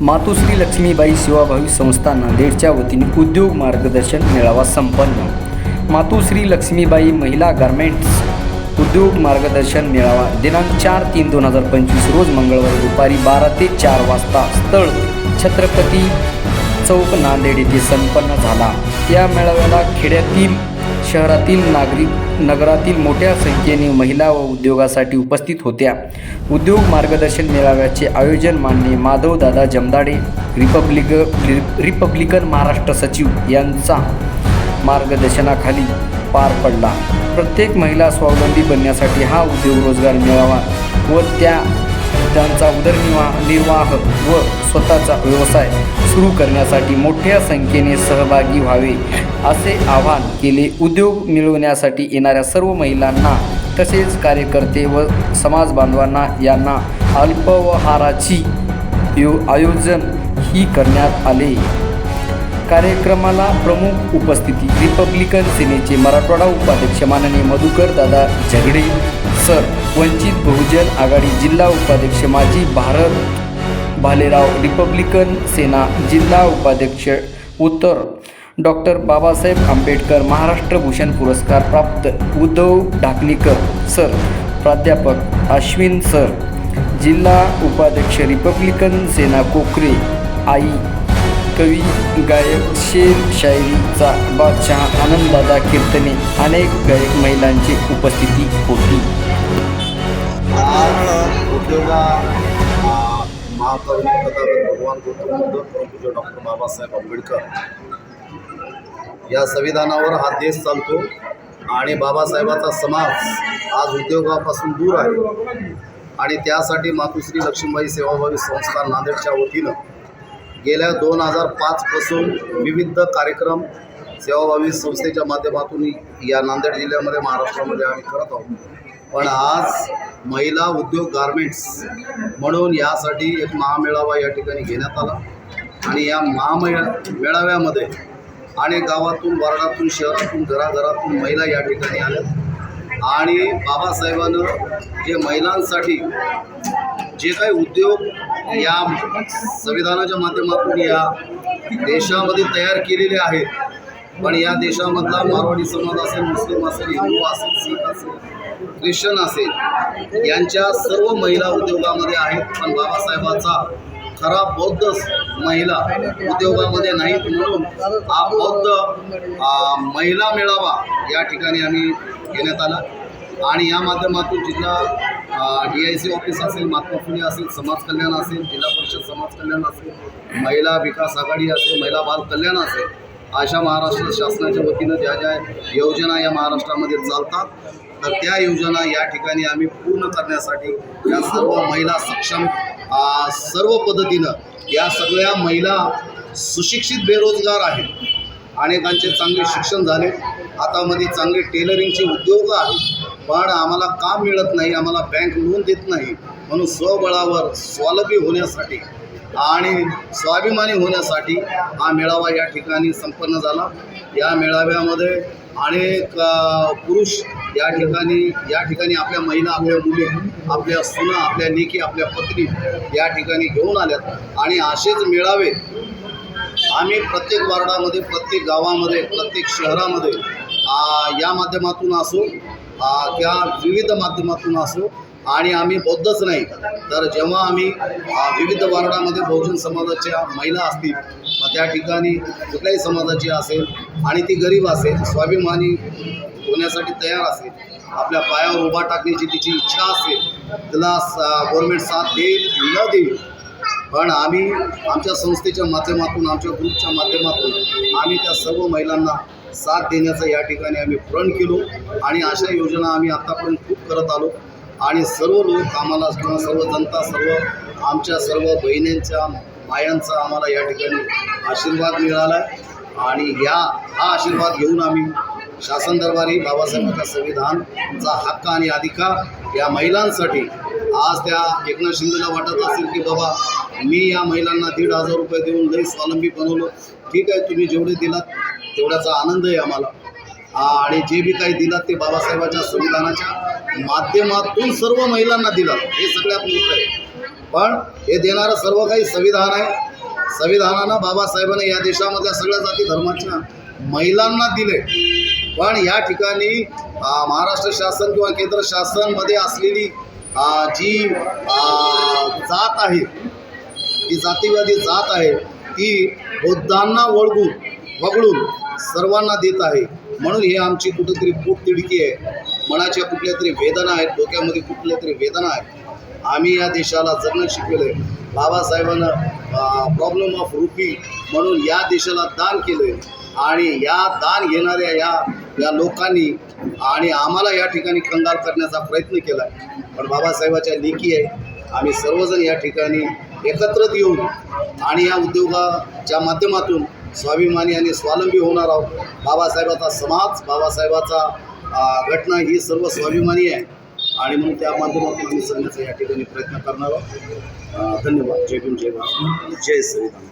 मातोश्री लक्ष्मीबाई सेवाभावी संस्था नांदेडच्या वतीने उद्योग मार्गदर्शन मेळावा संपन्न. मातोश्री लक्ष्मीबाई महिला गारमेंट्स उद्योग मार्गदर्शन मेळावा दिनांक चार तीन दोन हजार पंचवीस रोज मंगळवारी दुपारी बारा ते चार वाजता स्थळ छत्रपती चौक नांदेड येथे संपन्न झाला. या मेळाव्याला खेड्यातील शहरातील नागरिक नगरातील मोठ्या संख्येने महिला व उद्योगासाठी उपस्थित होत्या. उद्योग मार्गदर्शन मेळाव्याचे आयोजन मान्य माधवदादा जमदाडे रिपब्लिक रिपब्लिकन महाराष्ट्र सचिव यांचा मार्गदर्शनाखाली पार पडला. प्रत्येक महिला स्वावलंबी बनण्यासाठी हा उद्योग रोजगार मिळावा व त्या त्यांचा उदरनिर्वाह निर्वाह व स्वतःचा व्यवसाय सुरू करण्यासाठी मोठ्या संख्येने सहभागी व्हावे असे आवाहन केले. उद्योग मिळवण्यासाठी येणाऱ्या सर्व महिलांना तसेच कार्यकर्ते व समाज बांधवांना यांना अल्पवहाराची यो आयोजन ही करण्यात आले. कार्यक्रमाला प्रमुख उपस्थिती रिपब्लिकन सेनेचे मराठवाडा उपाध्यक्ष माननीय मधुकर दादा झगडे सर वंचित बहुजन आघाडी जिल्हा उपाध्यक्ष माजी भारत भालेराव रिपब्लिकन सेना जिल्हा उपाध्यक्ष उत्तर डॉक्टर बाबासाहेब आंबेडकर महाराष्ट्र भूषण पुरस्कार प्राप्त उद्धव ढाकणीकर सर. प्राध्यापक अश्विन सर. जिल्हा उपाध्यक्ष रिपब्लिकन सेना कोकरे आई. कवी गायक शेर शायरीचा बादशहा आनंददादा कीर्तने अनेक गायक महिलांची उपस्थिती होती. आज उद्योगा महाकवी भगवान गौतम बुद्ध परमपूज्य डॉक्टर बाबासाहेब आंबेडकर या संविधानावर हा देश चालतो आणि बाबासाहेबाचा समाज आज उद्योगापासून दूर आहे. आणि त्यासाठी मातुश्री लक्ष्मीबाई सेवाभावी संस्था नांदेडच्या वतीनं गेल्या दोन हजार पाचपासून विविध कार्यक्रम सेवाभावी संस्थेच्या माध्यमातून या नांदेड जिल्ह्यामध्ये महाराष्ट्रामध्ये आम्ही करत आहोत. पण आज महिला उद्योग गारमेंट्स म्हणून यासाठी एक महामेळावा या ठिकाणी घेण्यात आला. आणि या महामेळा मेळाव्यामध्ये अनेक गावातून वार्डातून शहरातून घराघरातून महिला या ठिकाणी आल्या. आणि बाबासाहेबानं जे महिलांसाठी जे काही उद्योग या संविधानाच्या माध्यमातून या देशामध्ये तयार केलेले आहेत पण या देशामधला मारवाडी समाज असेल मुस्लिम असेल हिंदू असेल शीख असेल ख्रिश्चन असेल यांच्या सर्व महिला उद्योगामध्ये आहेत. पण बाबासाहेबाचा खरा बौद्ध महिला उद्योगामध्ये नाहीत म्हणून हा बौद्ध महिला मेळावा या ठिकाणी आम्ही घेण्यात आला. आणि या माध्यमातून जिल्हा डी आय सी ऑफिस असेल महात्मा फुले असेल समाज कल्याण असेल जिल्हा परिषद समाज कल्याण असेल महिला विकास आघाडी असेल महिला बाल कल्याण असेल अशा महाराष्ट्र शासनाच्या वतीनं ज्या ज्या योजना या महाराष्ट्रामध्ये चालतात तर त्या योजना या ठिकाणी आम्ही पूर्ण करण्यासाठी या सर्व महिला सक्षम सर्व पद्धतीनं या सगळ्या महिला सुशिक्षित बेरोजगार आहेत. अनेकांचे चांगले शिक्षण झाले. हातामध्ये चांगले टेलरिंगचे उद्योग आहेत. पण आम्हाला काम मिळत नाही आम्हाला बँक लोन देत नाही. म्हणून स्वबळावर स्वावलंबी होण्यासाठी आणि स्वाभिमानी होण्यासाठी हा मेळावा या ठिकाणी संपन्न झाला. या मेळाव्यामध्ये अनेक पुरुष या ठिकाणी या ठिकाणी आपल्या महिला आपल्या मुली आपल्या सुना आपल्या लेकी आपल्या पत्नी या ठिकाणी घेऊन आल्यात. आणि असेच मेळावे आम्ही प्रत्येक वार्डामध्ये प्रत्येक गावामध्ये प्रत्येक शहरामध्ये या माध्यमातून असो त्या विविध माध्यमातून असो आणि आम्ही बौद्धच नाही. तर जेव्हा आम्ही विविध वार्डामध्ये बहुजन समाजाच्या महिला असतील मग त्या ठिकाणी कुठल्याही समाजाची असेल आणि ती गरीब असेल स्वाभिमानी होण्यासाठी तयार असेल आपल्या पायावर उभा टाकण्याची तिची इच्छा असेल तिला गव्हर्मेंट साथ देईल न देईल. पण आम्ही आमच्या संस्थेच्या माध्यमातून आमच्या ग्रुपच्या माध्यमातून आम्ही त्या सर्व महिलांना साथ देण्याचं या ठिकाणी आम्ही प्रण केलो आणि अशा योजना आम्ही आत्तापर्यंत खूप करत आलो. आणि सर्व लोक आम्हाला किंवा सर्व जनता सर्व आमच्या सर्व बहिणींच्या मायांचा आम्हाला या ठिकाणी आशीर्वाद मिळाला आहे आणि या हा आशीर्वाद घेऊन आम्ही शासन दरबारी बाबासाहेबांच्या संविधानचा हक्क आणि अधिकार या महिलांसाठी आज त्या एकनाथ शिंदेला वाटत असेल की बाबा मी या महिलांना दीड हजार रुपये देऊन लई स्वावलंबी बनवलं. ठीक आहे तुम्ही जेवढे दिलात तेवढ्याचा आनंद आहे आम्हाला आणि जे बी काही दिलात ते बाबासाहेबाच्या संविधानाच्या. माध्यमातून सर्व महिलांना दिला. हे सगळ्यात मोठं आहे. पण हे देणारं सर्व काही संविधान आहे. संविधानानं बाबासाहेबांनी या देशामधल्या सगळ्या जाती धर्माच्या महिलांना दिले. पण या ठिकाणी महाराष्ट्र शासन किंवा केंद्र शासनमध्ये असलेली जी जात आहे ती जातीवादी जात आहे ती बौद्धांना वळगून वगळून सर्वांना देत आहे. म्हणून ही आमची कुठेतरी पोटतिडकी आहे. मनाच्या कुठल्या तरी वेदना आहेत डोक्यामध्ये कुठल्या तरी वेदना आहेत. आम्ही या देशाला जगणं शिकवलं आहे बाबासाहेबांना प्रॉब्लेम ऑफ रुपी म्हणून या देशाला दान केलं आहे आणि या दान घेणाऱ्या या या लोकांनी आणि आम्हाला या ठिकाणी कंगाल करण्याचा प्रयत्न केला. आहे पण बाबासाहेबाच्या लेखी आहे. आम्ही सर्वजण या ठिकाणी एकत्रित येऊन आणि या उद्योगाच्या माध्यमातून स्वाभिमानी आणि स्वावलंबी होणार आहोत. बाबासाहेबाचा समाज बाबासाहेबाचा घटना ही सर्व स्वाभिमानी आहे. आणि म्हणून त्या माध्यमातून आम्ही सांगण्याचा या ठिकाणी प्रयत्न करणार आहोत. धन्यवाद. जय भीम जय भारत. जय संविधान